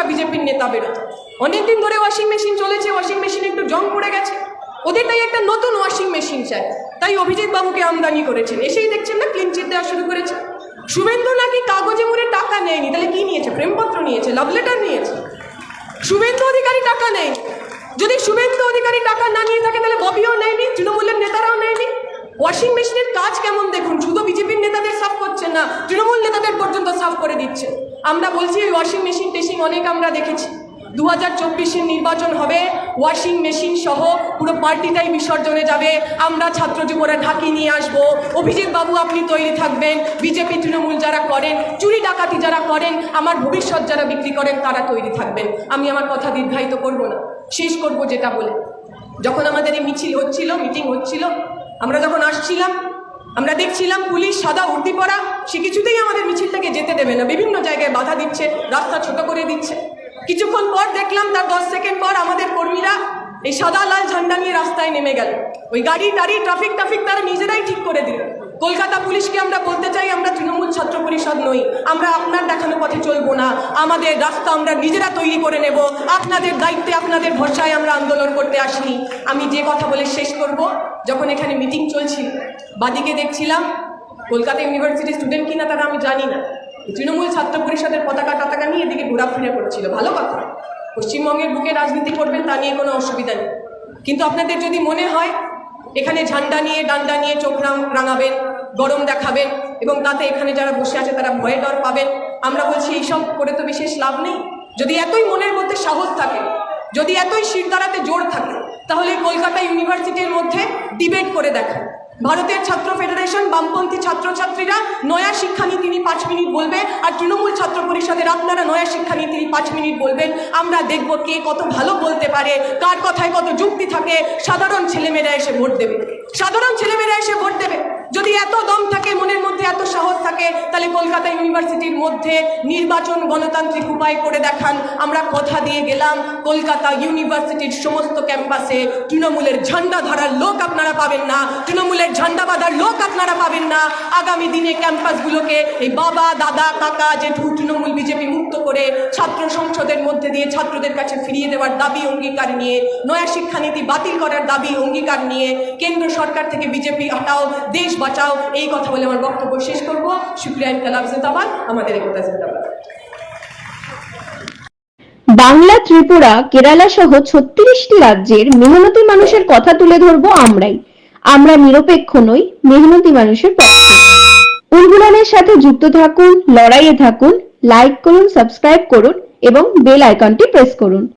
খুচরা বিজেপির নেতা বেরোতো অনেকদিন ধরে ওয়াশিং মেশিন চলেছে ওয়াশিং মেশিন একটু জং পড়ে গেছে। ওদের তাই একটা নতুন ওয়াশিং মেশিন চাই। তাই অভিজিৎ বাবুকে আমদানি করেছেন। এসেই দেখছেন না ক্লিন চিট দেওয়া শুরু করেছে। শুভেন্দু নাকি কাগজে মুড়ে টাকা নেয়নি, তাহলে কি নিয়েছে? প্রেমপত্র নিয়েছে লাভ লেটার নিয়েছে। শুভেন্দু অধিকারী টাকা নেই যদি শুভেন্দু অধিকারী টাকা না নিয়ে থাকে, তাহলে ববিও নেয়নি, তৃণমূলের নেতারাও নেয়নি। ওয়াশিং মেশিনের কাজ কেমন দেখুন? শুধু বিজেপির নেতাদের সাফ করছে না, তৃণমূল নেতাদের পর্যন্ত সাফ করে দিচ্ছে। আমরা বলছি ওয়াশিং মেশিন টেশিং অনেক আমরা দেখেছি। দু হাজার চব্বিশের নির্বাচন হবে ওয়াশিং মেশিন সহ পুরো পার্টিটাই বিসর্জনে যাবে। আমরা ছাত্র যুবরা ঢাকি নিয়ে আসব। অভিজিৎ বাবু, আপনি তৈরি থাকবেন। বিজেপি তৃণমূল যারা করেন, চুরি ডাকাতি যারা করেন, আমার ভবিষ্যৎ যারা বিক্রি করেন, তারা তৈরি থাকবেন। আমি আমার কথা দীর্ঘায়িত করব না। শেষ করব যেটা বলে। যখন আমাদের এই মিছিল হচ্ছিল মিটিং হচ্ছিল, আমরা যখন আসছিলাম আমরা দেখছিলাম পুলিশ সাদা উর্দি পরা, সে কিছুতেই আমাদের মিছিলটাকে যেতে দেবে না। বিভিন্ন জায়গায় বাধা দিচ্ছে, রাস্তা ছোট করে দিচ্ছে। কিছুক্ষণ পর দেখলাম তার দশ সেকেন্ড পর আমাদের কর্মীরা এই সাদা লাল ঝান্ডা নিয়ে রাস্তায় নেমে গেল। ওই গাড়ি টাড়ি ট্রাফিক ট্রাফিক তারা নিজেরাই ঠিক কলকাতা পুলিশকে আমরা বলতে চাই, আমরা তৃণমূল ছাত্র পরিষদ নই। আমরা আপনার দেখানো পথে চলব না। আমাদের রাস্তা আমরা নিজেরা তৈরি করে নেব। আপনাদের দায়িত্বে, আপনাদের ভরসায় আমরা আন্দোলন করতে আসিনি। আমি যে কথা বলে শেষ করব, যখন এখানে মিটিং চলছিল, বাদিকে দেখছিলাম, কলকাতা ইউনিভার্সিটির স্টুডেন্ট কিনা তারা আমি জানি না। তৃণমূল ছাত্র পরিষদের পতাকা টতাকা নিয়ে এদিকে ঘোরাফেরা করছিল। ভালো কথা। পশ্চিমবঙ্গের বুকে রাজনীতি করবেন, তা নিয়ে কোনো অসুবিধা নেই। কিন্তু আপনাদের যদি মনে হয় এখানে ঝান্ডা নিয়ে, ডান্ডা নিয়ে চোখ রাঙাবেন, গরম দেখাবেন এবং তাতে এখানে যারা বসে আছে তারা ভয়ে ডর পাবেন। আমরা বলছি, এইসব করে তো বিশেষ লাভ নেই। যদি এতই মনের মধ্যে সাহস থাকে, যদি এতই শিরদাঁড়াতে জোর থাকে, তাহলে কলকাতা ইউনিভার্সিটির মধ্যে ডিবেট করে দেখান। ভারতের ছাত্র ফেডারেশন ছাত্রছাত্রীরা নয়া শিক্ষানীতি নিয়ে পাঁচ মিনিট বলবে, আর তৃণমূল ছাত্র পরিষদের আপনারা নয়া শিক্ষানীতি নিয়ে পাঁচ মিনিট বলবেন। আমরা দেখব কে কত ভালো বলতে পারে, কার কথায় কত যুক্তি থাকে। সাধারণ ছেলেমেয়েরা এসে ভোট দেবে। সাধারণ ছেলেমেয়েরা এসে ভোট দেবে। যদি এত দম থাকে, মনের মধ্যে এত সাহস থাকে, তাহলে কলকাতা ইউনিভার্সিটির মধ্যে নির্বাচন গণতান্ত্রিক উপায় করে দেখান। আমরা কথা দিয়ে গেলাম, কলকাতা ইউনিভার্সিটির সমস্ত ক্যাম্পাসে তৃণমূলের ঝান্ডা ধরার লোক আপনারা পাবেন না, তৃণমূলের ঝান্ডা বাঁধার লোক আপনারা পাবেন না। আগামী দিনে ক্যাম্পাসগুলোকে এই বাবা, দাদা, কাকা, জেঠু, তৃণমূল, বিজেপি মুক্ত করে ছাত্র সংসদের মধ্যে দিয়ে ছাত্রদের কাছে ফিরিয়ে দেওয়ার দাবি, অঙ্গীকার নিয়ে, নয়া শিক্ষানীতি বাতিল করার দাবি, অঙ্গীকার নিয়ে কেন্দ্র সরকার থেকে বিজেপি, হটাও, দেশ বাঁচাও, এই কথা বলে আমার বক্তব্য শেষ করব। শুক্রিয়া ইনকালাব জিন্দাবাদ। আমাদের একতা জিন্দাবাদ। বাংলা, ত্রিপুরা, কেরালা সহ ছত্রিশটি রাজ্যের মেহনতি মানুষের কথা তুলে ধরবো আমরাই। আমরা নিরপেক্ষ নই, মেহনতি মানুষের পক্ষে। উলগুলানের সাথে যুক্ত থাকুন, লড়াইয়ে থাকুন লাইক করুন সাবস্ক্রাইব করুন এবং বেল আইকনটি প্রেস করুন।